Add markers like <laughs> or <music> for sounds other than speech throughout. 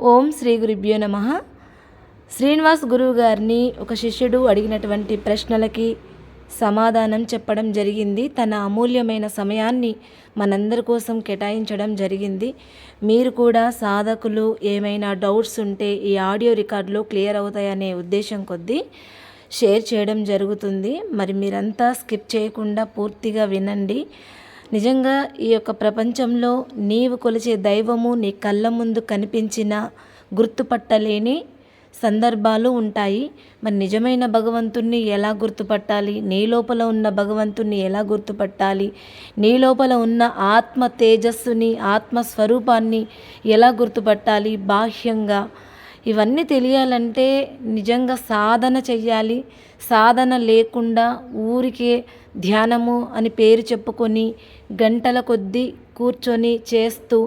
ఓం శ్రీ గురుభ్యో నమ. శ్రీనివాస్ గురువు గారిని ఒక శిష్యుడు అడిగినటువంటి ప్రశ్నలకి సమాధానం చెప్పడం జరిగింది. తన అమూల్యమైన సమయాన్ని మనందరి కోసం కేటాయించడం జరిగింది. మీరు కూడా సాధకులు ఏమైనా డౌట్స్ ఉంటే ఈ ఆడియో రికార్డులో క్లియర్ అవుతాయనే ఉద్దేశం కొద్దీ షేర్ చేయడం జరుగుతుంది. మరి మీరంతా స్కిప్ చేయకుండా పూర్తిగా వినండి. నిజంగా ఈ యొక్క ప్రపంచంలో నీవు కొలిచే దైవము నీ కళ్ళ ముందు కనిపించిన గుర్తుపట్టలేని సందర్భాలు ఉంటాయి. మరి నిజమైన భగవంతుణ్ణి ఎలా గుర్తుపట్టాలి? నీ లోపల ఉన్న భగవంతుణ్ణి ఎలా గుర్తుపట్టాలి? నీ లోపల ఉన్న ఆత్మ తేజస్సుని ఆత్మ స్వరూపాన్ని ఎలా గుర్తుపట్టాలి? బాహ్యంగా ఇవన్నీ తెలియాలంటే నిజంగా సాధన చెయ్యాలి. సాధన లేకుండా ఊరికే ధ్యానము అని పేరు చెప్పుకొని గంటల కొద్దీ కూర్చొని చేస్తూ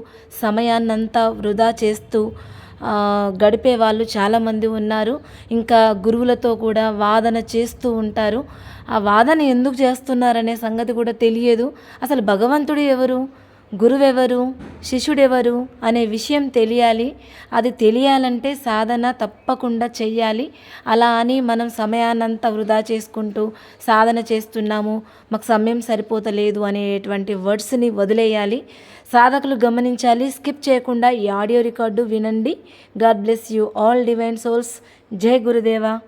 సమయాన్నంతా వృధా చేస్తూ గడిపే వాళ్ళు చాలామంది ఉన్నారు. ఇంకా గురువులతో కూడా వాదన చేస్తూ ఉంటారు. ఆ వాదన ఎందుకు చేస్తున్నారనే సంగతి కూడా తెలియదు. అసలు భగవంతుడు ఎవరు? గురువెవరు? శిష్యుడెవరు? అనే విషయం తెలియాలి. అది తెలియాలంటే సాధన తప్పకుండా చెయ్యాలి. అలా అని మనం సమయాన్నంతా వృధా చేసుకుంటూ సాధన చేస్తున్నాము. మాకు సమయం సరిపోతలేదు అనేటువంటి వర్డ్స్ని వదిలేయాలి. సాధకులు గమనించాలి. స్కిప్ చేయకుండా ఈ ఆడియో రికార్డు వినండి. God bless you all divine souls. జై గురుదేవా.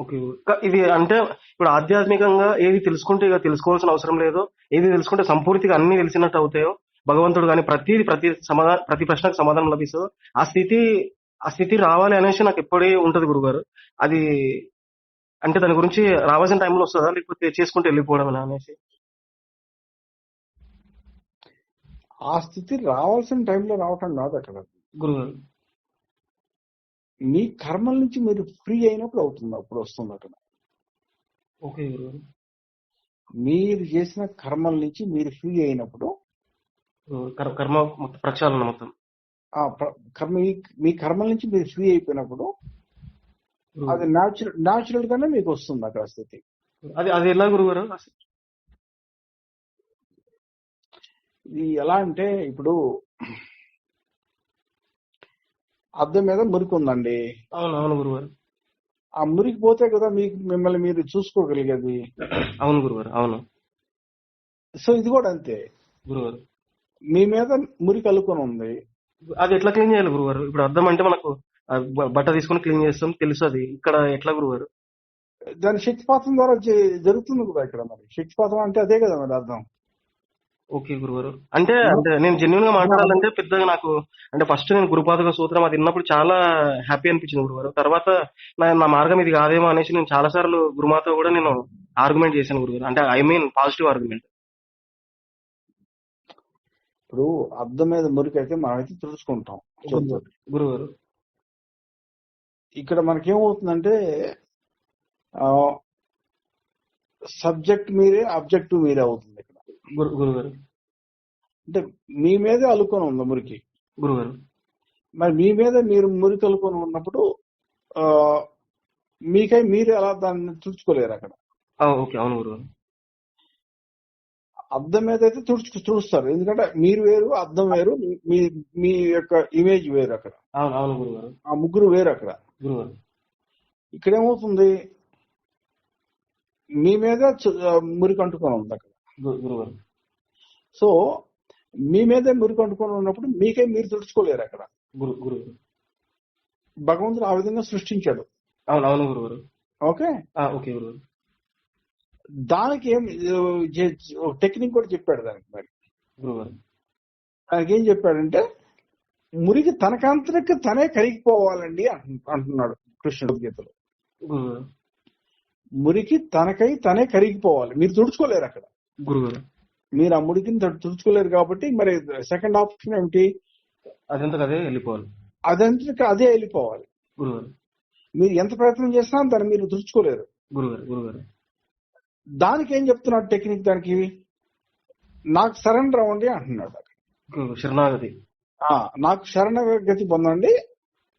ఓకే. ఇది అంటే ఇప్పుడు ఆధ్యాత్మికంగా ఏది తెలుసుకుంటే ఇక తెలుసుకోవాల్సిన అవసరం లేదు. ఏది తెలుసుకుంటే సంపూర్తిగా అన్ని తెలిసినట్టు అవుతాయో భగవంతుడు కానీ ప్రతిది ప్రతి సమాధాన ప్రతి ప్రశ్నకు సమాధానం లభిస్తుందో ఆ స్థితి ఆ స్థితి రావాలి అనేసి నాకు ఎప్పుడే ఉంటది గురుగారు. అది అంటే దాని గురించి రావాల్సిన టైంలో వస్తుందా? లేకపోతే చేసుకుంటూ వెళ్ళిపోవడం అనేసి? ఆ స్థితి రావాల్సిన టైంలో రావటం కాదు అక్కడ. గురుగారు. మీ కర్మల నుంచి మీరు ఫ్రీ అయినప్పుడు అవుతుంది అప్పుడు వస్తుంది అక్కడ. ఓకే గురుగారు. మీరు చేసిన కర్మల నుంచి మీరు ఫ్రీ అయినప్పుడు కర్మ మొత్తం ప్రక్షాళన మొత్తం. కర్మ మీ- కర్మల నుంచి మీరు ఫ్రీ అయిపోయినప్పుడు. అది న్యాచురల్ న్యాచురల్ గానే మీకు వస్తుంది అక్కడ స్థితి. అది అది ఎలా గురుగారు ఇది ఎలా అంటే ఇప్పుడు అద్దం మీద మురికి ఉందండి. అవును అవును గురుగారు ఆ మురికి పోతే కదా మీకు మిమ్మల్ని మీరు చూసుకోగలిగేది. అవును గురుగారు అవును. సో ఇది కూడా అంతే. గురుగారు. మీ మీద మురికి అల్లుకొని ఉంది. అది ఎట్లా క్లీన్ చేయాలి గురుగారు? ఇప్పుడు అర్థం అంటే మనకు బట్ట తీసుకొని క్లీన్ చేస్తాం తెలుసు అది. ఇక్కడ ఎట్లా గురుగారు? దాని శక్తిపాతం ద్వారా జరుగుతుంది కూడా ఇక్కడ మరి. శక్తిపాతం అంటే అదే కదా మరి అర్థం. ఓకే గురుగారు అంటే అంటే నేను జెన్యున్గా మాట్లాడాలంటే పెద్దగా నాకు అంటే ఫస్ట్ నేను గురుపాదుక సూత్రం అది విన్నప్పుడు చాలా హ్యాపీ అనిపించింది గురుగారు తర్వాత నా నా మార్గం ఇది కాదేమో అనేసి నేను చాలా సార్లు గురుమాతో కూడా నేను ఆర్గ్యుమెంట్ చేశాను గురుగారు అంటే ఐ మీన్ పాజిటివ్ ఆర్గ్యుమెంట్ ఇప్పుడు అద్దం మీద మురికి అయితే మనం అయితే తుడుచుకుంటాం చేతితోటి. గురుగారు ఇక్కడ మనకేమవుతుందంటే సబ్జెక్ట్ మీరే అబ్జెక్టివ్ మీరే అవుతుంది. గురు- గురుగారు. అంటే మీ మీదే అల్లుకొని ఉంది మురికి. గురుగారు. మరి మీ మీద మీరు మురికి అల్లుకొని ఉన్నప్పుడు మీకై మీరు ఎలా దాన్ని తుడుచుకోలేరు అక్కడ. ఓకే. అవును గురుగారు. అద్దం మీద అయితే తుడుచు తుడుస్తారు. ఎందుకంటే మీరు వేరు అద్దం వేరు మీ మీ యొక్క ఇమేజ్ వేరు అక్కడ. అవును అవును గురుగారు. ఆ ముగ్గురు వేరు అక్కడ. గురుగారు. ఇక్కడ ఏమవుతుంది మీ మీద మురికి అంటుకొని ఉంది అక్కడ. గురుగారు సో మీ మీదే మురికి అంటుకొని ఉన్నప్పుడు మీకే మీరు తుడుచుకోలేరు అక్కడ గురు గురుగారు భగవంతుడు ఆ విధంగా సృష్టించాడు. అవును అవును గురుగారు ఓకే ఓకే గురుగారు దానికి ఏం టెక్నిక్ కూడా చెప్పాడు దానికి మరి. గురుగారు దానికి ఏం చెప్పాడంటే మురికి తనకంతరికి తనే కరిగిపోవాలండి అంటు- అంటున్నాడు కృష్ణుడు గీతలో. మురికి తనకై తనే కరిగిపోవాలి. మీరు తుడుచుకోలేరు అక్కడ. గురుగారు. మీరు ఆ మురికిని తడు- తుడుచుకోలేరు కాబట్టి మరి సెకండ్ ఆప్షన్ ఏమిటి? అదంతా అదే వెళ్ళిపోవాలి. అదంతటికి అదే వెళ్ళిపోవాలి. గురుగారు. మీరు ఎంత ప్రయత్నం చేసినా దాన్ని మీరు తుడుచుకోలేరు. గురుగారు గురుగారు. దానికి ఏం చెప్తున్నాడు టెక్నిక్ దానికి? నాకు సరెండర్ అవ్వండి అంటున్నాడు. శరణాగతి. ఆ, నాకు శరణగతి పొందండి.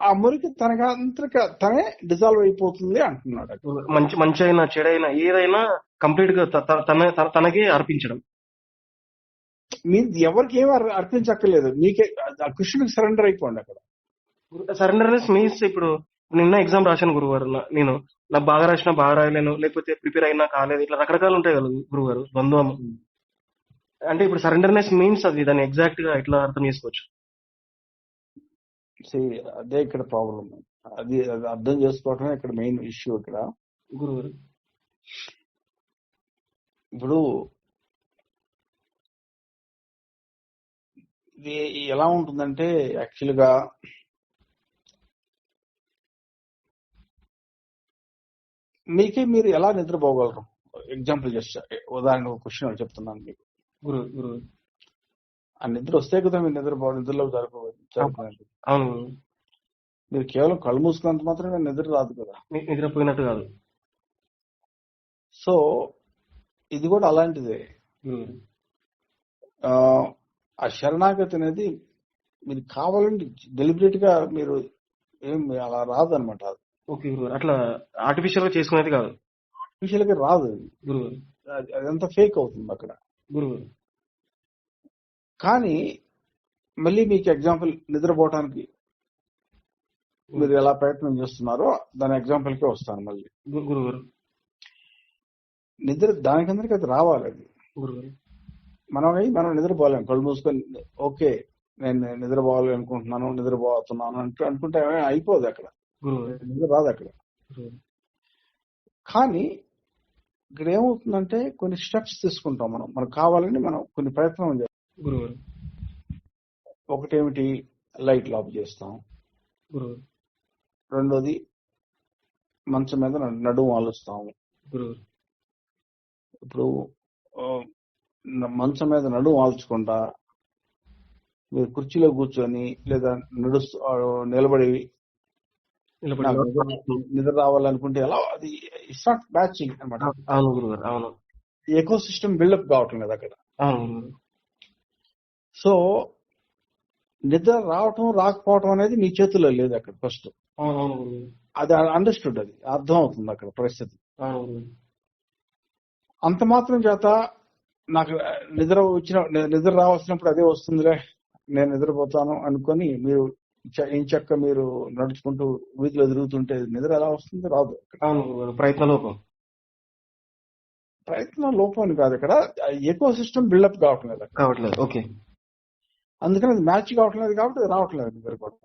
ఆ మురికి తనకంతరిక తనే డిజాల్వ్ అయిపోతుంది అంటున్నాడు. మంచి మంచి అయినా చెడైనా ఏదైనా కంప్లీట్గా తన తన- తనకే అర్పించడం. మీరు ఎవరికి ఏమి అర్- అర్పించక్కర్లేదు. మీకే కృష్ణుడికి సరెండర్ అయిపోండి అక్కడ. సరెండర్నెస్ మీన్స్ ఇప్పుడు నిన్న ఎగ్జామ్ రాశాను గురుగారు నా- నేను. నాకు బాగా రాసిన బాగా రాయలేను. లేకపోతే ప్రిపేర్ అయినా కాలేదు. ఇట్లా రకరకాలు ఉంటాయి కదా గురుగారు ద్వంద్వం అంటే ఇప్పుడు సరెండర్నెస్ మీన్స్ అది దాన్ని ఎగ్జాక్ట్గా ఎట్లా అర్థం చేసుకోవచ్చు? అదే ఇక్కడ ప్రాబ్లం అది అది అర్థం చేసుకోవటమే ఇక్కడ మెయిన్ ఇష్యూ ఇక్కడ. గురుగారు. ఇప్పుడు ఇది ఎలా ఉంటుందంటే యాక్చువల్గా మీకే మీరు ఎలా నిద్రపోగలరు? ఎగ్జాంపుల్ జస్ట్ ఉదాహరణ ఒక క్వశ్చన్ చెప్తున్నాను మీకు. గురు గురు. ఆ నిద్ర వస్తే కదా మీరు నిద్రపో నిద్రలో జరప జరపదండి అవును. మీరు కేవలం కళ్ళు మూసుకున్నంత మాత్రమే నిద్ర రాదు కదా. నిద్రపోయినట్టు కాదు. సో ఇది కూడా అలాంటిదే. ఆ, శరణాగతి అనేది మీరు కావాలంటే డెలిబరేట్గా మీరు ఏం అలా రాదు అనమాట ఓకే గురుగారు అట్లా ఆర్టిఫిషియల్గా చేసుకునేది కాదు. అఫీషియల్గా రాదు అది- అదంతా ఫేక్ అవుతుంది అక్కడ. గురుగారు కానీ మళ్ళీ మీకు ఎగ్జాంపుల్ నిద్రపోవటానికి మీరు ఎలా ప్రయత్నం చేస్తున్నారో దాని ఎగ్జాంపుల్ కే వస్తాను మళ్ళీ. గు- గురుగారు నిద్ర దానికందరికి అది రావాలి అది. మనం అయి మనం నిద్రపోలేం. కళ్ళు మూసుకొని ఓకే నేను నిద్రపోవాలి అనుకుంటున్నాను నిద్రపోతున్నాను అంటూ అనుకుంటే అయిపోదు అక్కడ. నిద్ర రాదు అక్కడ. కానీ ఇక్కడ ఏమవుతుందంటే కొన్ని స్టెప్స్ తీసుకుంటాం మనం. మనకు కావాలని మనం కొన్ని ప్రయత్నం చేస్తాం. ఒకటేమిటి? లైట్లు ఆఫ్ చేస్తాం. రెండోది మంచం మీద నడు- నడుము గురుగారు ఇప్పుడు న- మంచం మీద నడుము ఆల్చకుండా మీరు కుర్చీలో కూర్చొని లేదా నడుస్తూ నిలబడి నిద్ర- రావాలనుకుంటే ఎలా అది ఇట్స్ నాట్ మ్యాచింగ్ అనమాట. అవును ఎకో సిస్టమ్ బిల్డప్ కావటం లేదు అక్కడ. సో నిద్ర రావటం రాకపోవటం అనేది మీ చేతుల్లో లేదు అక్కడ ఫస్ట్. అది అండర్స్టూడ్ అది అర్థం అవుతుంది అక్కడ పరిస్థితి. అంత మాత్రం చేత నాకు నిద్ర వచ్చిన నిద్ర రావాల్సినప్పుడు అదే వస్తుందిలే నేను నిద్రపోతాను అనుకొని మీరు చ- ఏం చక్క మీరు నడుచుకుంటూ వీధిలో తిరుగుతుంటే నిద్ర ఎలా వస్తుంది? రాదు. ప్రయత్న లోపం. ప్రయత్నం లోపం కాదు ఇక్కడ. ఎకో సిస్టమ్ బిల్డప్ కావటం లేదు అక్కడ. కావట్లేదు ఓకే. అందుకని అది మ్యాచ్ కావటం లేదు కాబట్టి రావట్లేదు నిద్ర కూడా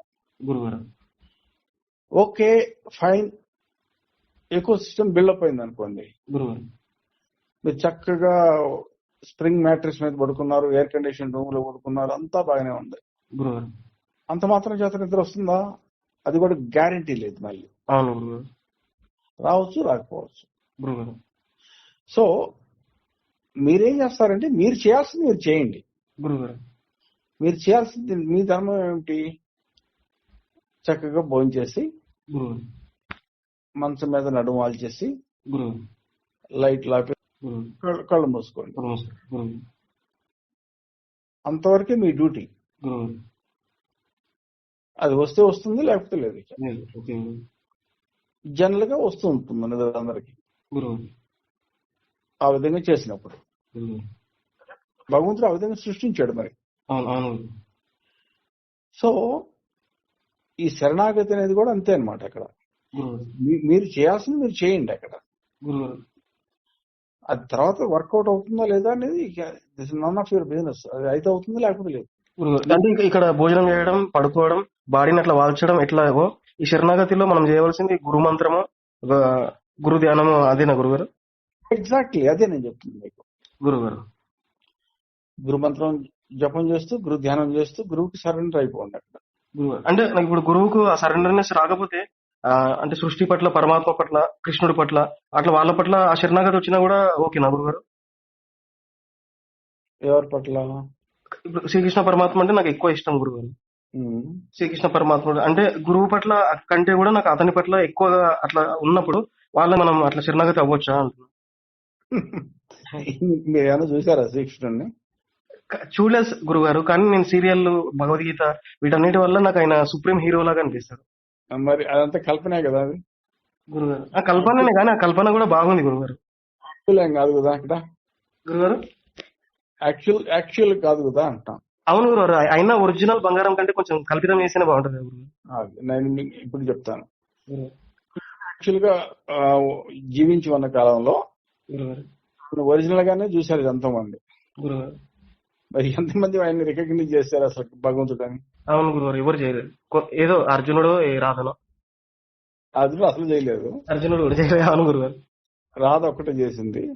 గురుగారు okay fine. Eco system buildup అయింది అనుకోండి గురుగారు మీరు చక్కగా స్ప్రింగ్ మ్యాట్రిక్స్ మీద పడుకున్నారు ఎయిర్ కండిషన్ రూమ్లో పడుకున్నారు అంతా బాగానే ఉంది. అంత మాత్రం చేత నిద్ర వస్తుందా? అది కూడా గ్యారంటీ లేదు మళ్ళీ. రావచ్చు రాకపోవచ్చు. సో మీరేం చేస్తారంటే మీరు చేయాల్సింది మీరు చేయండి. మీరు చేయాల్సింది మీ ధర్మం ఏమిటి? చక్కగా భోజనం చేసి మంచం మీద నడుము వాల్చేసి గురుగారు. లైట్ లాపి కళ్ళు- మూసుకోండి. అంతవరకే మీ డ్యూటీ. అది వస్తే వస్తుంది లేకపోతే లేదు జనరల్గా వస్తూ ఉంటుంది నిద్ర అందరికి ఆ విధంగా చేసినప్పుడు. భగవంతుడు ఆ విధంగా సృష్టించాడు మరి. సో ఈ శరణాగతి అనేది కూడా అంతే అన్నమాట అక్కడ. మీరు చేయాల్సింది మీరు చేయండి అక్కడ. అది తర్వాత వర్కౌట్ అవుతుందా లేదా అనేది this none of your business. అది అయితే అవుతుంది లేకపోతే లేదు? అంటే ఇక- ఇక్కడ భోజనం చేయడం పడుకోవడం బాడీని అట్లా వాల్చడం ఎట్లాగో ఈ శరణాగతిలో మనం చేయవలసింది గురు మంత్రము ఒక గురు ధ్యానము అదేనా గురుగారు? ఎగ్జాక్ట్లీ అదే నేను చెప్తుంది మీకు. గురుగారు. గురు మంత్రం జపం చేస్తూ గురు ధ్యానం చేస్తూ గురువుకి సరెండర్ అయిపోండి అక్కడ. అంటే నాకు ఇప్పుడు గురువుకు ఆ సరెండర్నెస్ రాకపోతే అంటే సృష్టి పట్ల పరమాత్మ పట్ల కృష్ణుడి పట్ల అట్లా వాళ్ళ పట్ల ఆ శరణాగతి వచ్చినా కూడా ఓకేనా గురుగారు? ఎవరి పట్ల? ఇప్పుడు శ్రీకృష్ణ పరమాత్మ అంటే నాకు ఎక్కువ ఇష్టం గురుగారు. శ్రీకృష్ణ పరమాత్మ అంటే గురువు పట్ల కంటే కూడా నాకు అతని పట్ల ఎక్కువగా అట్లా ఉన్నప్పుడు వాళ్ళ మనం అట్లా శరణాగతి అవ్వచ్చా అంటున్నా. <laughs> మీరు ఏమైనా చూసారా శ్రీకృష్ణుడిని చూడలేదు గురుగారు కానీ నేను సీరియల్ భగవద్గీత వీటన్నిటి వల్ల నాకు ఆయన సుప్రీం హీరో లాగా అనిపిస్తాడు. మరి అదంతా కల్పనే కదా అది? గురుగారు. ఆ కల్పననే కానీ ఆ కల్పన కూడా బాగుంది గురుగారు. ఏం కాదు కదా అక్కడ గురుగారు? యాక్చువల్ యాక్చువల్ కాదు కదా అంటాం. అవును గురువారు అయినా ఒరిజినల్ బంగారం కంటే కొంచెం కల్పితం చేస్తేనే బాగుంటుంది కదా గురుగారు. నేను మీకు ఇప్పుడు చెప్తాను. యాక్చువల్గా జీవించి ఉన్న కాలంలో ఒరిజినల్ గానే చూశారు ఎంతమంది గురుగారు. మరి ఎంతమంది ఆయన్ని రికగ్నైజ్ చేశారు అసలు భగవంతుడని అవును గురుగారు ఎవరు చేయలేదు. ఏదో అర్జునుడు రాధనో. అది అసలు చేయలేదు. అర్జునుడు కూడా చేయలేదు. అవును గురుగారు. రాధ ఒక్కటే చేసింది.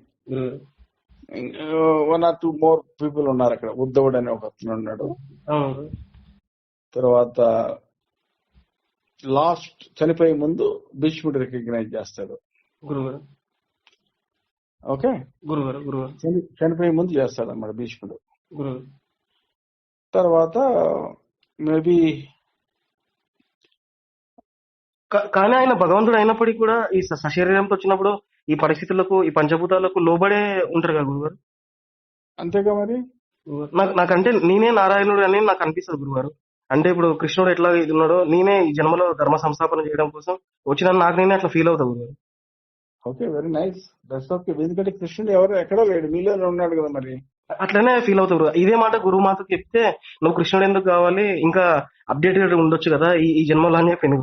One or two more people ఉన్నారు అక్కడ. ఉద్ధవుడు అని ఒక అతను ఉన్నాడు. తర్వాత లాస్ట్ చనిపోయే ముందు భీష్ముడు రికగ్నైజ్ చేస్తాడు. గురుగారు. ఓకే? గురుగారు గురుగారు. చని- చనిపోయే ముందు చేస్తాడు అన్నమాట భీష్ముడు తర్వాత మేబీ కానీ ఆయన భగవంతుడు అయినప్పటికీ కూడా ఈ సశరీరంతో వచ్చినప్పుడు ఈ పరిస్థితులకు ఈ పంచభూతాలకు లోబడే ఉంటారు కదా గురుగారు? అంతేగా మరి. నాకు నాకంటే నేనే నారాయణుడు అని నాకు అనిపిస్తుంది గురుగారు. అంటే ఇప్పుడు కృష్ణుడు ఎట్లా ఇది ఉన్నాడో నేనే ఈ జన్మలో ధర్మ సంస్థాపన చేయడం కోసం వచ్చిన నాకు నేనే అట్లా ఫీల్ అవుతా గురుగారు. Okay very nice. That's okay. ఎందుకంటే కృష్ణుడు ఎవరు ఎక్కడో లేడు మీలోనే ఉన్నాడు కదా మరి. అట్లనే ఫీల్ అవుతా గురుగారు ఇదే మాట గురుమాతకు చెప్తే నువ్వు కృష్ణుడు ఎందుకు కావాలి? ఇంకా అప్డేటెడ్ ఉండొచ్చు కదా ఈ ఈ జన్మలో అని చెప్పింది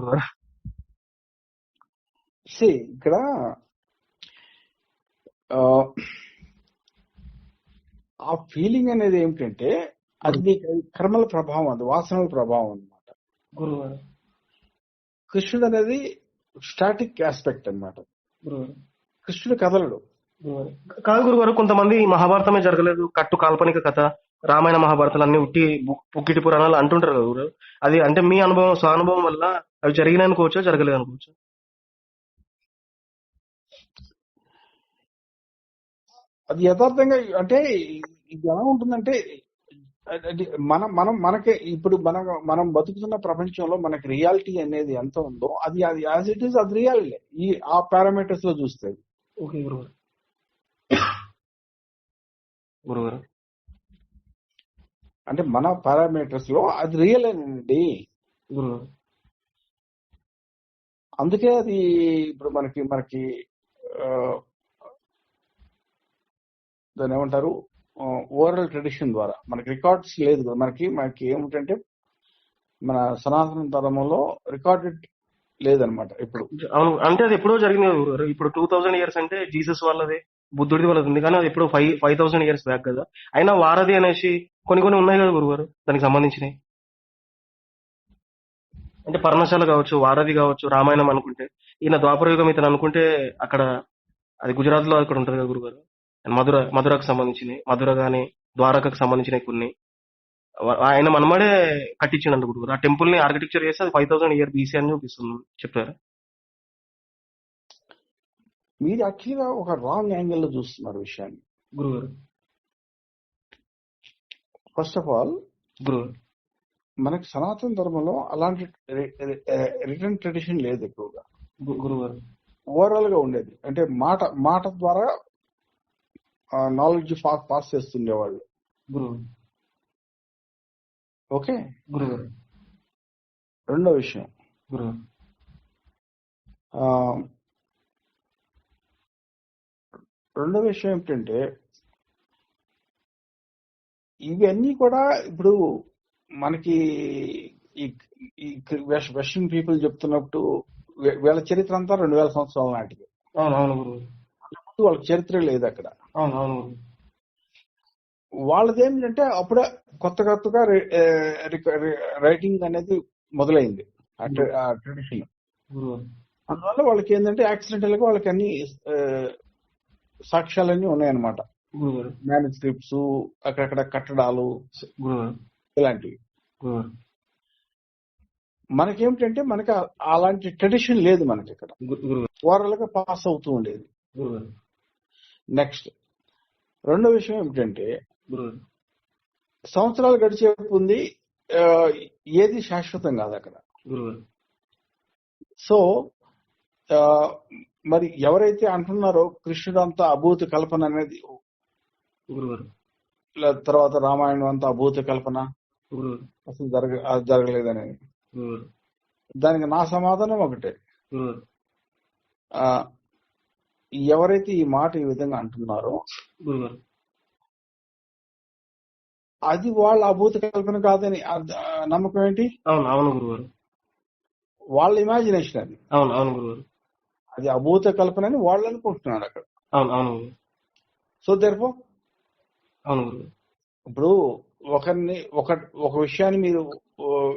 సి ఇక్కడ ఆ, ఫీలింగ్ అనేది ఏమిటంటే అది కర్మల ప్రభావం అది వాసనల ప్రభావం అన్నమాట. గురుగారు కృష్ణుడు అనేది స్టాటిక్ ఆస్పెక్ట్ అన్నమాట. గురుగారు కృష్ణుడు కదలడు. కాదు గురుగారు కొంతమంది మహాభారతమే జరగలేదు కట్టు కాల్పనిక కథ రామాయణ మహాభారతాలు అన్ని ఉట్టి పుక్కిటి పురాణాలు అంటుంటారు కదా గురుగారు అది అంటే మీ అనుభవం స్వానుభవం వల్ల అవి జరిగినాయి అనుకోవచ్చా జరగలేదు అనుకోవచ్చు అది యథార్థంగా అంటే ఇది ఎలా ఉంటుందంటే మనం మనం మనకే ఇప్పుడు మనం మనం బతుకుతున్న ప్రపంచంలో మనకి రియాలిటీ అనేది ఎంత ఉందో అది అది యాజ్ ఇట్ ఈస్ అది రియాలిటీ. ఈ ఆ పారామీటర్స్లో చూస్తే. ఓకే గురుగారు. అంటే మన పారామీటర్స్లో అది రియల్ అండి. గురుగారు. అందుకే అది ఇప్పుడు మనకి మనకి దాన్ని ఏమంటారు? ఓరల్ ట్రెడిషన్ ద్వారా. మనకి రికార్డ్స్ లేదు కదా. మనకి మనకి ఏమిటంటే మన సనాతన ధర్మంలో రికార్డెడ్ లేదనమాట ఇప్పుడు. అవును అంటే అది ఎప్పుడో జరిగింది. కదా గురుగారు ఇప్పుడు టూ థౌసండ్ ఇయర్స్ అంటే జీసస్ వాళ్ళది బుద్ధుడిది వాళ్ళది ఉంది. కానీ అది ఎప్పుడో five five thousand years back కదా. అయినా వారధి అనేసి కొన్ని కొన్ని ఉన్నాయి కదా గురుగారు దానికి సంబంధించినవి. అంటే పర్ణశాల కావచ్చు వారధి కావచ్చు రామాయణం అనుకుంటే. ఈయన ద్వాపరయుగం ఇతను అనుకుంటే అక్కడ అది గుజరాత్లో అక్కడ ఉంటుంది కదా గురుగారు మధుర మధురకు సంబంధించినవి మధుర గాని ద్వారకకు సంబంధించినవి కొన్ని. ఆయన మనమడే కట్టించిండు గురుగారు ఆ టెంపుల్ని ఆర్కిటెక్చర్ చేస్తే అది ఫైవ్ థౌసండ్ ఇయర్ బీసీ అని చూపిస్తుంది. చెప్పారు మీరు యాక్చువల్గా ఒక రాంగ్ యాంగిల్లో చూస్తున్నారు విషయాన్ని. గురుగారు. ఫస్ట్ ఆఫ్ ఆల్ గురుగారు. మనకి సనాతన ధర్మంలో అలాంటి రిటర్న్ ట్రెడిషన్ లేదు ఎక్కువగా. గురుగారు. ఓవరాల్గా ఉండేది. అంటే మాట మాట ద్వారా నాలెడ్జ్ పాస్ చేస్తుండేవాళ్ళు. గురుగారు. ఓకే గురుగారు రెండో విషయం. గురుగారు ఆ, రెండో విషయం ఏమిటంటే ఇవన్నీ కూడా ఇప్పుడు మనకి ఈ ఈ వెస్ట్- వెస్టర్న్ పీపుల్ చెప్తున్నట్టు వీ- వీళ్ళ చరిత్ర అంతా రెండు వేల సంవత్సరాల నాటిది. అవును అవును గురుగారు వాళ్ళకి చరిత్ర లేదు అక్కడ. అవును అవును గురుగారు వాళ్ళది ఏంటంటే అప్పుడే కొత్త కొత్తగా రైటింగ్ అనేది మొదలైంది. ట్రెడిషన్ అందువల్ల వాళ్ళకి ఏంటంటే యాక్సిడెంటల్గా వాళ్ళకి అన్ని సాక్ష్యాలన్నీ ఉన్నాయన్నమాట. గురుగారు మ్యానుస్క్రిప్ట్స్ అక్కడక్కడ కట్టడాలు ఇలాంటివి. మనకేమిటంటే మనకి అలాంటి ట్రెడిషన్ లేదు మనకి ఇక్కడ. ఓవరాల్గా పాస్ అవుతూ ఉండేది. నెక్స్ట్ రెండో విషయం ఏమిటంటే సంవత్సరాలు గడిచే ఉంది ఏది శాశ్వతం కాదు అక్కడ. సో మరి ఎవరైతే అంటున్నారో కృష్ణుడు అంతా అభూత కల్పన అనేది తర్వాత రామాయణం అంతా అభూత కల్పన? అసలు జరగ అది జరగలేదని. గురుగారు దానికి నా సమాధానం ఒకటే. ఎవరైతే ఈ మాట ఈ విధంగా అంటున్నారో అది వాళ్ళ అభూత కల్పన కాదని నమ్మకం ఏంటి? అవును అవును గురుగారు వాళ్ళ ఇమాజినేషన్ అది. అవును అవును గురుగారు అది అభూత కల్పన అని వాళ్ళు అనుకుంటున్నారు అక్కడ. అవును అవును. సో దేర్ఫో అవును ఇప్పుడు ఒకరిని ఒక ఒక విషయాన్ని మీరు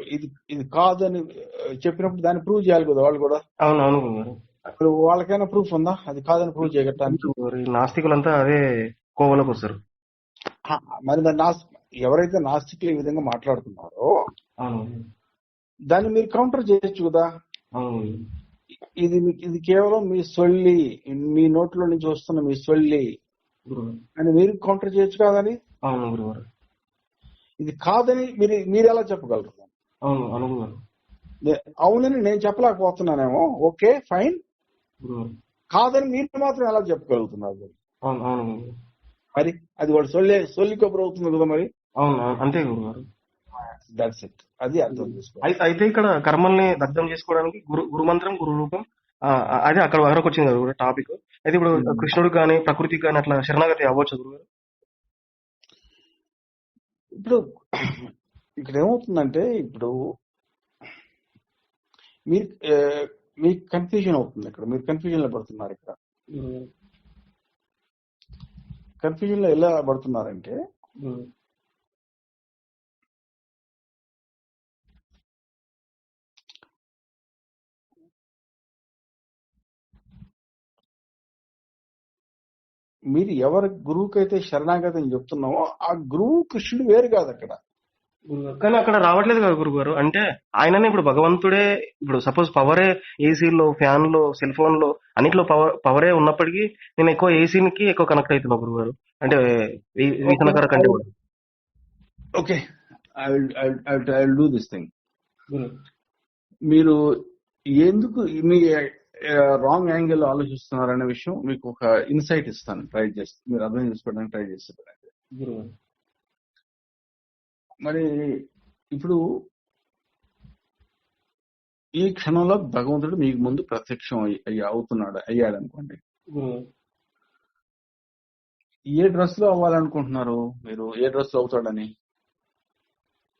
ఇది ఇది కాదని చెప్పినప్పుడు దాన్ని ప్రూవ్ చేయాలి కదా వాళ్ళు కూడా. అవును అవును గురుగారు ఇప్పుడు వాళ్ళకైనా ప్రూఫ్ ఉందా? అది కాదని ప్రూవ్ ఈ నాస్తికులంతా అదే కోవలోకి వస్తారు. మరి మరి నాస్ ఎవరైతే నాస్తికులు ఈ విధంగా మాట్లాడుతున్నారో. దాన్ని మీరు కౌంటర్ చేయొచ్చు కదా. ఇది ఇది కేవలం మీ సొల్లి మీ నోట్లో నుంచి వస్తున్న మీ సొల్లి. అని మీరు కౌంటర్ చేయొచ్చు కాదని ఇది కాదని మీరు మీరు ఎలా చెప్పగలరు? అవునని నేను చెప్పలేకపోతున్నానేమో. Okay fine. కాదని మీరు మాత్రం ఎలా చెప్పగలుగుతున్నారు? మరి అది వాడు సొల్లి సొల్లి కబురు అవుతుంది కదా మరి? అవును అంతే గురుగారు దట్స్ ఇట్ అది అర్థం చేసుకోవాలి. అయితే అయితే ఇక్కడ కర్మల్ని దగ్ధం చేసుకోవడానికి గురు గురుమంత్రం గురు రూపం ఆ, ఆ, అదే అక్కడ వరకు వచ్చింది కదా గురు టాపిక్ అయితే ఇప్పుడు Hmm. కృష్ణుడికి కానీ ప్రకృతికి కానీ అట్లా శరణాగతి అవ్వచ్చు గురుగారు ఇప్పుడు ఇక్కడ ఏమవుతుందంటే ఇప్పుడు మీరు మీకు కన్ఫ్యూజన్ అవుతుంది ఇక్కడ. మీరు కన్ఫ్యూజన్లో పడుతున్నారు ఇక్కడ. కన్ఫ్యూజన్లో ఎలా పడుతున్నారంటే మీరు ఎవరి గురువుకైతే శరణాగతి అని చెప్తున్నామో ఆ గురువు కృష్ణుడు వేరు కాదు అక్కడ. కానీ అక్కడ రావట్లేదు కదా గురుగారు. అంటే ఆయననే ఇప్పుడు భగవంతుడే ఇప్పుడు సపోజ్ పవరే ఏసీలో ఫ్యాన్లో సెల్ ఫోన్లో అన్నిట్లో పవర్ పవరే ఉన్నప్పటికీ నేను ఎక్కువ ఏసీకి ఎక్కువ కనెక్ట్ అవుతున్నా గురుగారు. అంటే వీసనకర కంటే ఓకే డూ దిస్ థింగ్. మీరు ఎందుకు మీ రాంగ్ యాంగిల్ ఆలోచిస్తున్నారనే విషయం మీకు ఒక ఇన్సైట్ ఇస్తాను. ట్రై చేస్తే మీరు అర్థం చేసుకోవడానికి ట్రై చేస్తారు. మరి ఇప్పుడు ఈ క్షణంలో భగవంతుడు మీకు ముందు ప్రత్యక్షం అయ్యి- అవుతున్నాడు అయ్యాడు అనుకోండి. ఏ డ్రెస్లో అవ్వాలనుకుంటున్నారు మీరు? ఏ డ్రెస్లో అవుతాడని?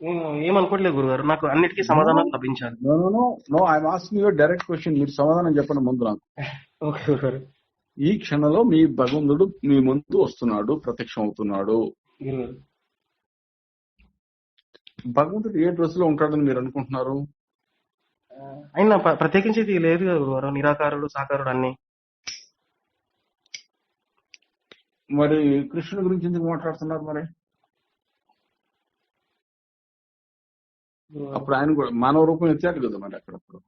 నేను ఏమనుకోవట్లేదు గురుగారు. నాకు అన్నిటికీ సమాధానం లభించాలి. No no no no I'm asking your direct question మీరు సమాధానం చెప్పండి ముందు నాకు. <laughs> ఓకే గురుగారు. ఈ క్షణంలో మీ భగవంతుడు మీ ముందు వస్తున్నాడు ప్రత్యక్షం అవుతున్నాడు భగవంతుడు ఏ డ్రెస్లో ఉంటాడని మీరు అనుకుంటున్నారు? అయినా ప్ర- ప్రత్యేకించి ఇది లేదు కదా గురుగారు. నిరాకారుడు సాకారుడు అన్ని. మరి కృష్ణుడి గురించి ఎందుకు మాట్లాడుతున్నారు మరి? అప్పుడు ఆయన కూడా మానవ రూపం ఎత్తాడు కదా మరి అక్కడప్పుడు.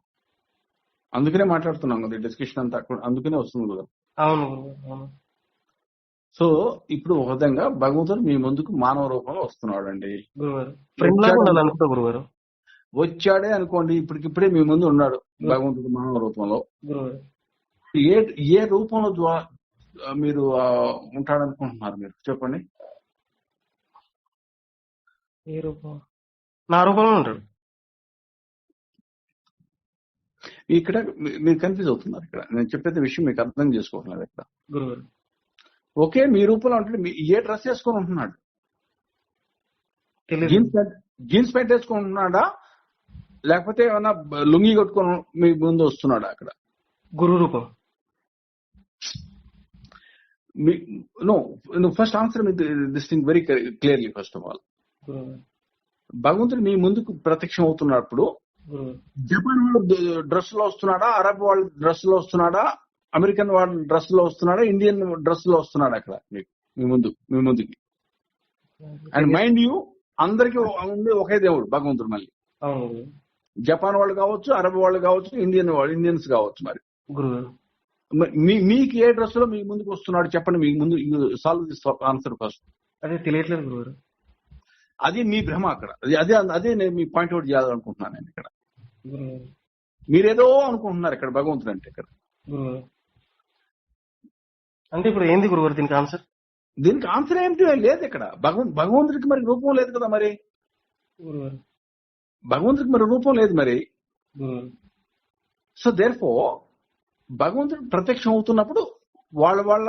అందుకనే మాట్లాడుతున్నాం కదా డిస్కషన్ అంతా అక్కడ అందుకనే వస్తుంది కదా. అవును సో ఇప్పుడు ఒక విధంగా భగవంతుడు మీ ముందుకు మానవ రూపంలో వస్తున్నాడు అండి వచ్చాడే అనుకోండి ఇప్పటికిప్పుడే మీ ముందు ఉన్నాడు భగవంతుడు మానవ రూపంలో. ఏ ఏ రూపంలో మీరు ఉంటాడనుకుంటున్నారు మీరు? చెప్పండి. ఏ రూపం? నా రూపంలో ఉంటాడు. ఇక్కడ మీరు కన్ఫ్యూజ్ అవుతున్నారు ఇక్కడ. నేను చెప్పేది విషయం మీకు అర్థం చేసుకోవట్లేదు ఇక్కడ. ఓకే మీ రూపంలో ఉంటే మీ- ఏ డ్రెస్ వేసుకొని ఉంటున్నాడు? జీన్స్ జీన్స్ ప్యాంట్ వేసుకొని ఉంటున్నాడా? లేకపోతే ఏమన్నా బ- లుంగి కట్టుకొని మీ ముందు వస్తున్నాడా అక్కడ? గురు రూపం. నో నువ్వు first answer this thing very clearly first of all భగవంతుడు మీ ముందుకు ప్రత్యక్షం అవుతున్నప్పుడు గురుగారు జపాన్ వాళ్ళు డ్రెస్లో వస్తున్నాడా? అరబ్ వాళ్ళు డ్రెస్లో వస్తున్నాడా? అమెరికన్ వాళ్ళ డ్రెస్లో వస్తున్నాడా? ఇండియన్ డ్రెస్లో వస్తున్నాడా అక్కడ? మీకు మీ ముందు మీ ముందుకి. అండ్ మైండ్ యూ అందరికి ఉండే ఒకే దేవుడు భగవంతుడు మళ్ళీ. జపాన్ వాళ్ళు కావచ్చు అరబ్ వాళ్ళు కావచ్చు ఇండియన్ వాళ్ళు ఇండియన్స్ కావచ్చు మరి. మ- మీ మీకు ఏ డ్రెస్లో మీ ముందుకు వస్తున్నాడు చెప్పండి మీకు ముందు సాల్వ్ దిస్ ఆన్సర్ ఫస్ట్. అదే తెలియట్లేదు గురుగారు అది మీ భ్రమ అక్కడ. అది అదే అదే నేను మీ పాయింట్ అవుట్ చేయాలనుకుంటున్నాను నేను ఇక్కడ. మీరేదో అనుకుంటున్నారు ఇక్కడ భగవంతుడు అంటే ఇక్కడ. అంటే ఇప్పుడు ఏంది గురుగారు దీనికి ఆన్సర్ దీనికి ఆన్సర్ ఏమిటి లేదు ఇక్కడ. భగవం భగవంతుడికి మరి రూపం లేదు కదా మరి. భగవంతుడికి మరి రూపం లేదు మరి. సో దేర్ భగవంతుడు ప్రత్యక్షం అవుతున్నప్పుడు వాళ్ళ వాళ్ళ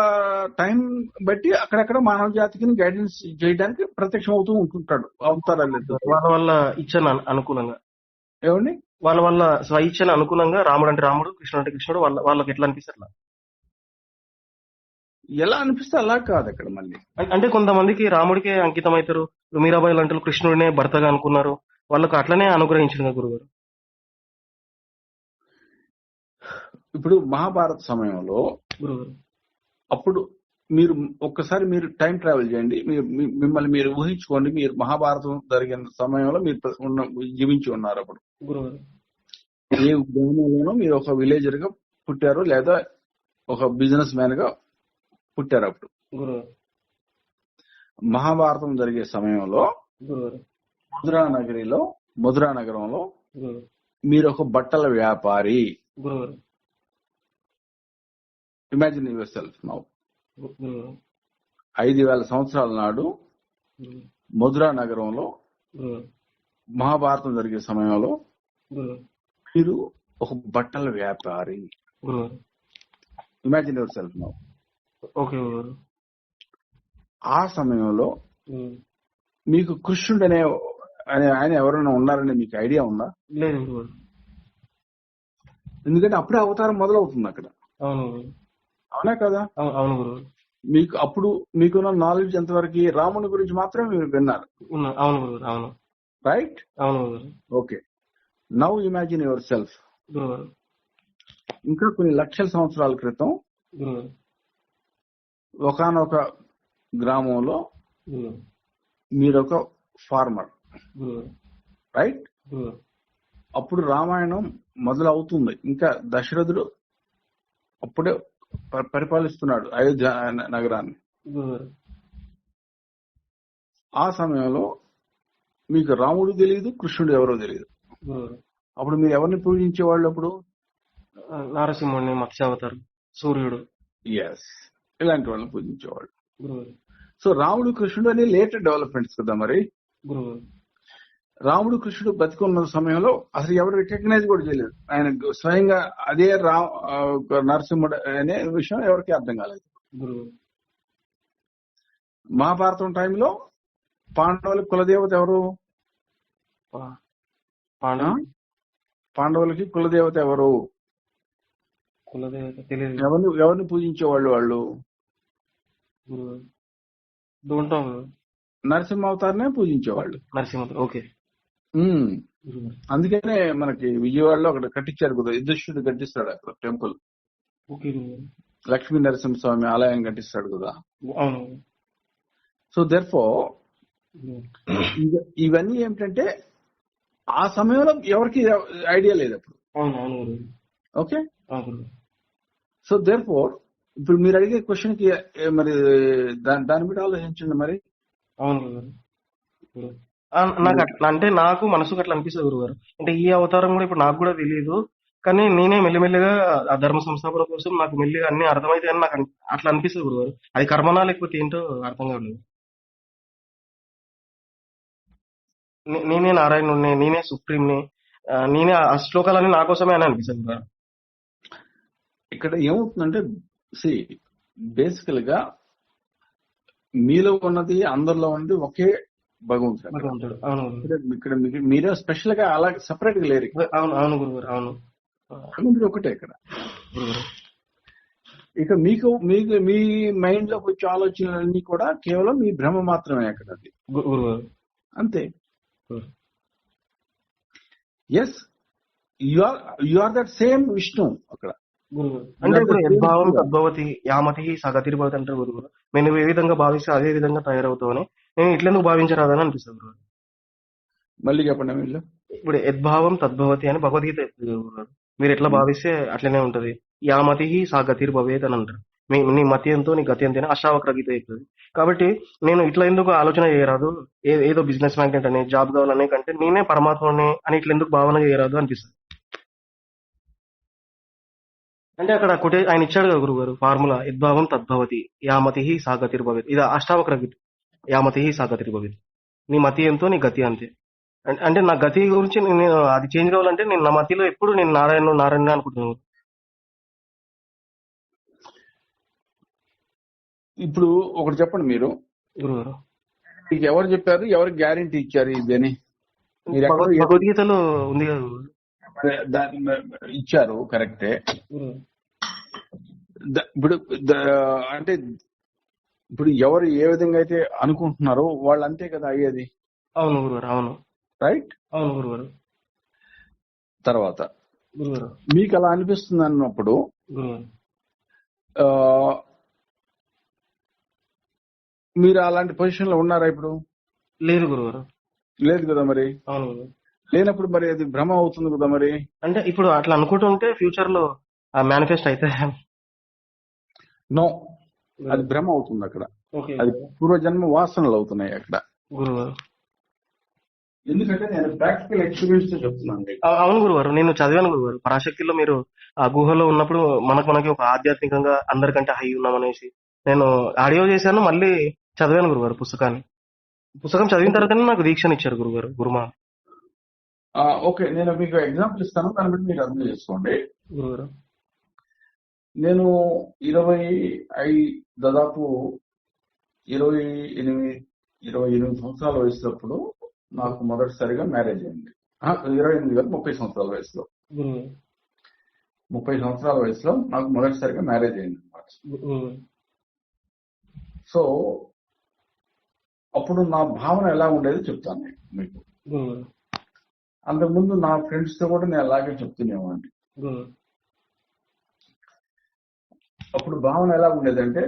టైం బట్టి అక్కడక్కడ మానవ జాతికి గైడెన్స్ చేయడానికి ప్రత్యక్షం అవుతూ ఉంటుంటాడు అవతారాలు వాళ్ళ వల్ల ఇచ్చని అను- అనుకూలంగా. ఏమండి వాళ్ళ వల్ల స్వయిచ్చని అనుకూలంగా రాముడు అంటే రాముడు కృష్ణుడు అంటే కృష్ణుడు వాళ్ళ వాళ్ళకి ఎట్లా అనిపిస్తారు అట్లా? ఎలా అనిపిస్తే అలా కాదు అక్కడ మళ్ళీ. అంటే కొంతమందికి రాముడికే అంకితం అవుతారు మీరాబాయి లాంటి కృష్ణుడినే భర్తగా అనుకున్నారు వాళ్ళకు అట్లనే అనుగ్రహించింది కదా గురుగారు. ఇప్పుడు మహాభారత సమయంలో గురుగారు. అప్పుడు మీరు ఒక్కసారి మీరు టైం ట్రావెల్ చేయండి. మీరు మిమ్మల్ని మీరు ఊహించుకోండి. మీరు మహాభారతం జరిగిన సమయంలో మీరు ఉన్న జీవించి ఉన్నారు అప్పుడు. ఏ గ్రామంలోనో మీరు ఒక విలేజర్గా పుట్టారు లేదా ఒక బిజినెస్ మ్యాన్గా పుట్టారు అప్పుడు. మహాభారతం జరిగే సమయంలో మధురా నగరిలో మధురా నగరంలో మీరు ఒక బట్టల వ్యాపారి. ఇమాజిన్ యువర్ సెల్ఫ్ నౌ ఐదు వేల సంవత్సరాల నాడు గురుగారు మధురా నగరంలో గురుగారు మహాభారతం జరిగే సమయంలో గురుగారు మీరు ఒక బట్టల వ్యాపారి. Imagine yourself now okay ఆ సమయంలో. మీకు కృష్ణుడు అనే అనే ఆయన ఎవరైనా ఉన్నారని మీకు ఐడియా ఉందా? లేదు ఎందుకంటే అప్పుడే అవతారం మొదలవుతుంది అక్కడ. అవును కదా? అవును గురుగారు మీకు అప్పుడు మీకున్న నాలెడ్జ్ ఎంతవరకు? రాముని గురించి మాత్రమే మీరు విన్నారు. అవును గురుగారు అవును. రైట్ అవును గురుగారు okay now imagine yourself ఇంకా కొన్ని లక్షల సంవత్సరాల క్రితం ఒకనొక గ్రామంలో గురుగారు మీరు ఒక ఫార్మర్ రైట్ అప్పుడు రామాయణం మొదలవుతుంది. ఇంకా దశరథుడు అప్పుడే పరిపాలిస్తున్నాడు అయోధ్య నగరాన్ని. ఆ సమయంలో మీకు రాముడు తెలియదు కృష్ణుడు ఎవరో తెలియదు అప్పుడు మీరు ఎవరిని పూజించేవాళ్ళు అప్పుడు? ఆ, నారసింహుడిని మత్స్యావతారం సూర్యుడు. ఎస్ ఇలాంటి వాళ్ళని పూజించేవాళ్ళు. సో రాముడు కృష్ణుడు అనే లేటెస్ట్ డెవలప్మెంట్స్ కదా మరి? రాముడు కృష్ణుడు బతికున్న సమయంలో అసలు ఎవరు రికగ్నైజ్ కూడా చేయలేదు. ఆయన స్వయంగా అదే రా నరసింహుడు అనే విషయం ఎవరికి అర్థం కాలేదు. గురుగారు మహాభారతం టైంలో పాండవుల కులదేవత ఎవరు? పాండవులకి కులదేవత ఎవరు? కులదేవత తెలియదు. ఎవరిని ఎవరిని పూజించేవాళ్ళు వాళ్ళు. నరసింహ అవతారనే పూజించేవాళ్ళు. నరసింహ ఓకే. అందుకనే మనకి విజయవాడలో అక్కడ కట్టించారు కదా యుద్ధుష్యుడు కట్టిస్తాడు అక్కడ టెంపుల్. లక్ష్మీ నరసింహస్వామి ఆలయం కట్టిస్తాడు కదా. So therefore. ఇవన్నీ ఏమిటంటే ఆ సమయంలో ఎవరికి ఐడియా లేదు అప్పుడు. ఓకే? సో దేర్ ఇప్పుడు మీరు అడిగే క్వశ్చన్కి మరి దాని మీద ఆలోచించండి మరి. అవును నాకు అట్లా అంటే నాకు మనసుకు అట్లా అనిపిస్తుంది గురుగారు. అంటే ఈ అవతారం కూడా ఇప్పుడు నాకు కూడా తెలియదు కానీ నేనే మెల్లిమెల్లిగా ఆ ధర్మ సంస్థాపన కోసం నాకు మెల్లిగా అన్ని అర్థమైతే అని నాకు అట్లా అనిపిస్తుంది గురుగారు. అది కర్మనా లేకపోతే ఏంటో అర్థం కావట్లేదు. నే- నేనే నారాయణుడిని నేనే సుప్రీంని ఆ, నేనే ఆ శ్లోకాలన్నీ నా కోసమే అని అనిపిస్తుంది గురుగారు. ఇక్కడ ఏమవుతుందంటే సి బేసికల్గా మీలో ఉన్నది అందరిలో ఉన్నది ఒకే భగవంతుడు. భగవంతుడు. అవును ఇక్కడ మీరే స్పెషల్గా అలా సెపరేట్గా లేరు. అవును అవును గురుగారు అవును. భగవంతుడు ఒకటే ఇక్కడ. ఇక మీకు మీకు మీ మైండ్లోకి వచ్చే ఆలోచనలన్నీ కూడా కేవలం మీ భ్రమ మాత్రమే అక్కడ అది. అంతే. Yes you are you are that same Vishnu అక్కడ. యద్భావం. తద్భవతి యామతి సగతిర్భవతి అంటారు గురుగారు. నేను ఏ విధంగా భావిస్తే అదే విధంగా తయారవుతావని నేను ఇట్లెందుకు భావించరాదని అనిపిస్తుంది గురుగారు మళ్ళీ చెప్పండి వీళ్ళు ఇప్పుడు యద్భావం తద్భవతి అని భగవద్గీత గురుగారు మీరు ఎట్లా భావిస్తే అట్లనే ఉంటది. యామతి సా గతిర్భవేత్ అని అంటారు. మీ నీ మతి ఎంతో నీ గతి ఎంతైనా అష్టావక్ర గీత చెప్తుంది. కాబట్టి నేను ఇట్లా ఎందుకు ఆలోచన చేయరాదు? ఏదో బిజినెస్ మ్యాగ్నెట్ అని జాబ్ కావాలనే కంటే నేనే పరమాత్మని అని ఇట్లా ఎందుకు భావన చేయరాదు అనిపిస్తుంది. అంటే అక్కడ కొటే ఆయన ఇచ్చాడు కదా గురుగారు ఫార్ములా యద్భావం తద్భవతి యామతి సా గతిర్భవేత్ ఇది అష్టావక్ర గీత. యామతి సా గతిర్భవేత్ నీ మతి ఎంతో నీ గతి అంతే. అంటే నా గతి గురించి నేను అది చేంజ్ కావాలంటే నేను నా మతిలో ఎప్పుడు నేను నారాయణ నారాయణ అనుకుంటున్నాను. ఇప్పుడు ఒకటి చెప్పండి మీరు. గురుగారు మీకు ఎవరు చెప్పారు? ఎవరు గ్యారెంటీ ఇచ్చారు ఇది అని మీరు ఎక్కడో భగవద్- భగవద్గీతలో ఉంది ఇచ్చారు కరెక్టే. ఇప్పుడు అంటే ఇప్పుడు ఎవరు ఏ విధంగా అయితే అనుకుంటున్నారో వాళ్ళు అంతే కదా అయ్యేది. అవును గురుగారు అవును. రైట్ అవును గురుగారు. తర్వాత గురుగారు. మీకు అలా అనిపిస్తుంది అన్నప్పుడు మీరు అలాంటి పొజిషన్లో ఉన్నారా ఇప్పుడు? లేదు గురుగారు. లేదు కదా మరి? అవును లేనప్పుడు మరి అది భ్రమ అవుతుంది కదా మరి? అంటే ఇప్పుడు అట్లా అనుకుంటుంటే ఫ్యూచర్లో మేనిఫెస్ట్ అయితే నో అది భ్రమ అవుతుంది అక్కడ. ఓకే. అది పూర్వజన్మ వాసనలు అవుతున్నాయి అక్కడ. గురుగారు ఎందుకంటే నేను ప్రాక్టికల్ ఎక్స్పీరియన్స్తో చెప్తున్నాను మీకు. అ- అవును గురుగారు నేను చదివాను గురుగారు పరాశక్తిలో మీరు ఆ గుహలో ఉన్నప్పుడు మనకు మనకి ఒక ఆధ్యాత్మికంగా అందరికంటే హై ఉన్నాం అనేసి నేను ఆడియో చేశాను మళ్ళీ చదివాను గురుగారు పుస్తకాన్ని. పుస్తకం చదివిన తర్వాతనే నాకు దీక్షను ఇచ్చారు గురుగారు గురుమా. ఆ, ఓకే. నేను మీకు ఎగ్జాంపుల్ ఇస్తాను దాన్ని బట్టి మీరు అర్థం చేసుకోండి. గురుగారు నేను ఇరవై ఐ దాదాపు ఇరవై ఎనిమిది ఇరవై ఎనిమిది సంవత్సరాల వయసులప్పుడు నాకు మొదటిసారిగా మ్యారేజ్ అయింది. ఇరవై ఎనిమిది కాదు ముప్పై సంవత్సరాల వయసులో. ముప్పై సంవత్సరాల వయసులో నాకు మొదటిసారిగా మ్యారేజ్ అయింది అనమాట సో అప్పుడు నా భావన ఎలా ఉండేది చెప్తాను నేను మీకు. అంతకుముందు నా ఫ్రెండ్స్తో కూడా నేను అలాగే చెప్తునేవాడిని. గురుగారు అప్పుడు భావన ఎలా ఉండేదంటే